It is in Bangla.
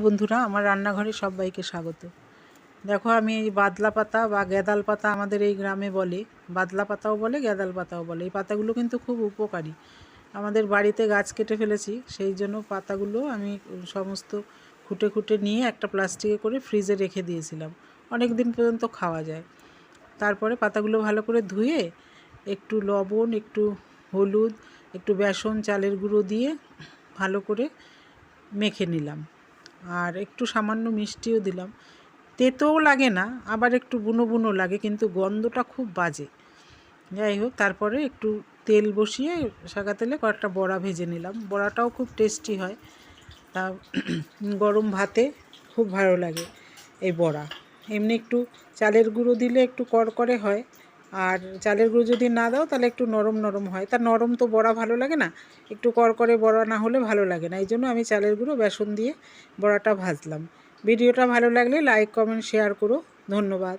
বন্ধুরা, আমার রান্নাঘরে সবাইকে স্বাগত। দেখো, আমি এই বাদলা পাতা বা গ্যাদাল পাতা আমাদের এই গ্রামে বলে, বাদলা পাতাও বলে গ্যাদাল পাতাও বলে। এই পাতাগুলো কিন্তু খুব উপকারী। আমাদের বাড়িতে গাছ কেটে ফেলেছি, সেই জন্য পাতাগুলো আমি সমস্ত খুঁটে খুঁটে নিয়ে একটা প্লাস্টিকে করে ফ্রিজে রেখে দিয়েছিলাম। অনেক দিন পর্যন্ত খাওয়া যায়। তারপরে পাতাগুলো ভালো করে ধুয়ে একটু লবণ, একটু হলুদ, একটু বেসন, চালের গুঁড়ো দিয়ে ভালো করে মেখে নিলাম। আর একটু সামান্য মিষ্টিও দিলাম। তেতোও লাগে না, আবার একটু বুনো বুনো লাগে, কিন্তু গন্ধটা খুব বাজে। যাই হোক, তারপরে একটু তেল বসিয়ে সাদা তেলে কয়েকটা বড়া ভেজে নিলাম। বড়াটাও খুব টেস্টি হয়। তা গরম ভাতে খুব ভালো লাগে এই বড়া। এমনি একটু চালের গুঁড়ো দিলে একটু করকরে হয়। আর চালের গুঁড়ো যদি না দাও, তাহলে একটু নরম নরম হয়। তা নরম তো বড়া ভালো লাগে না, একটু করকরে বড়া না হলে ভালো লাগে না। এই জন্য আমি চালের গুঁড়ো, বেসন দিয়ে বড়াটা ভাজলাম। ভিডিওটা ভালো লাগলে লাইক, কমেন্ট, শেয়ার করো। ধন্যবাদ।